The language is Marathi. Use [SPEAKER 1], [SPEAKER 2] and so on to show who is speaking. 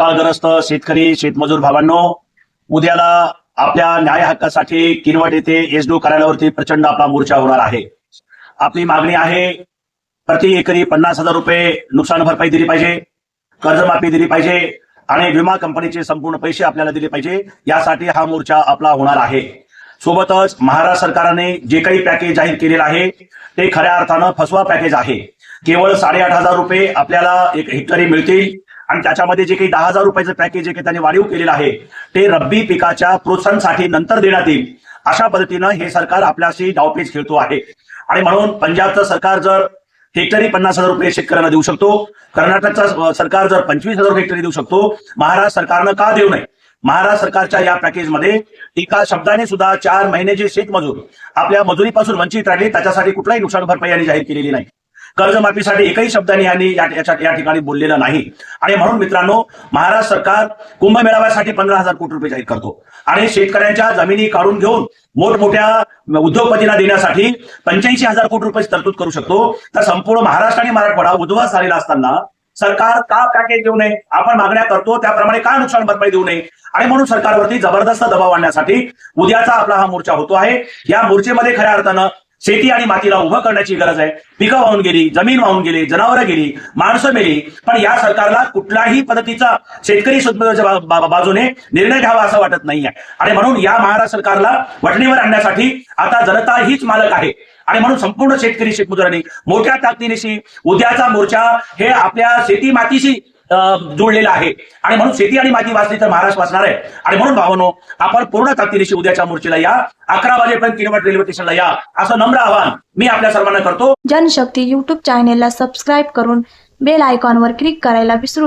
[SPEAKER 1] दुष्काळग्रस्त शेतकरी शेतमजूर भावांनो उद्याला आपल्या न्याय हक्कासाठी किनवट येथे एसडो कार्यालयावरती प्रचंड आपला मोर्चा होणार आहे. आपली मागणी आहे प्रति एकरी पन्नास हजार रुपये नुकसान भरपाई दिली पाहिजे कर्जमाफी दिली पाहिजे आणि विमा कंपनीचे संपूर्ण पैसे आपल्याला दिले पाहिजे यासाठी हा मोर्चा आपला होणार आहे. सोबतच महाराष्ट्र सरकारने जे काही पॅकेज जाहीर केलेलं आहे ते खऱ्या अर्थानं फसवा पॅकेज आहे. केवळ साडेआठ हजार रुपये आपल्याला एक हेक्टरी मिळतील आणि त्याच्यामध्ये जे काही दहा हजार रुपयाचं पॅकेज जे काही त्यांनी वाढीव केलेलं आहे ते रब्बी पिकाच्या प्रोत्साहनसाठी नंतर देण्यात येईल. अशा पद्धतीनं हे सरकार आपल्याशी डावपेच खेळतो आहे. आणि म्हणून पंजाबचं सरकार जर हेक्टरी पन्नास हजार रुपये शेतकऱ्यांना देऊ शकतो कर्नाटकचा सरकार जर पंचवीस हजार रुपये हेक्टरी देऊ शकतो महाराष्ट्र सरकारनं का देऊ नये? महाराष्ट्र सरकारच्या या पॅकेजमध्ये एका शब्दाने सुद्धा चार महिन्याचे शेतमजूर आपल्या मजुरीपासून वंचित राहिले त्याच्यासाठी कुठलाही नुकसान भरपाई यांनी जाहीर केलेली नाही. कर्जमाफीसाठी एकही शब्दाने यांनी या ठिकाणी बोललेलं नाही. आणि म्हणून मित्रांनो महाराष्ट्र सरकार कुंभमेळाव्यासाठी पंधरा हजार कोटी रुपये जाहीर करतो. आणि शेतकऱ्यांच्या जमिनी काढून घेऊन मोठमोठ्या उद्योगपतींना देण्यासाठी पंच्याऐंशी हजार कोटी रुपये तरतूद करू शकतो. तर संपूर्ण महाराष्ट्र आणि मराठवाडा उद्ध्वस्त झालेला असताना सरकार का पॅकेज देऊ नये? आपण मागण्या करतो त्याप्रमाणे का नुकसान भरपाई देऊ नये? आणि म्हणून सरकारवरती जबरदस्त दबाव आणण्यासाठी उद्याचा आपला हा मोर्चा होतो आहे. या मोर्चेमध्ये खऱ्या अर्थानं शेती आणि मातीला उभं करण्याची गरज आहे. पिकं वाहून गेली जमीन वाहून गेली जनावरं गेली माणसं मेली. पण या सरकारला कुठल्याही पद्धतीचा शेतकरी बा- बाजूने निर्णय घ्यावा असं वाटत नाहीये. आणि म्हणून या महाराष्ट्र सरकारला वटणीवर आणण्यासाठी आता जनता हीच मालक आहे. आणि म्हणून संपूर्ण शेतकरी शेतमजुरांनी मोठ्या ताकदीनिशी उद्याचा मोर्चा हे आपल्या शेती मातीशी जुळलेला जोडलेला आहे. आणि म्हणून शेती आणि माती वाचली तर महाराष्ट्र वाचणार आहे. आणि म्हणून भावनो आपण पूर्ण ताकदीनिशी उद्याच्या मोर्चेला या अकरा वाजेपर्यंत किलोमीटर रेल्वे स्टेशनला या. असं नम्र आवाहन मी आपल्या सर्वांना करतो.
[SPEAKER 2] जनशक्ती यूट्यूब चॅनेलला सबस्क्राईब करून बेल आयकॉनवर क्लिक करायला विसरू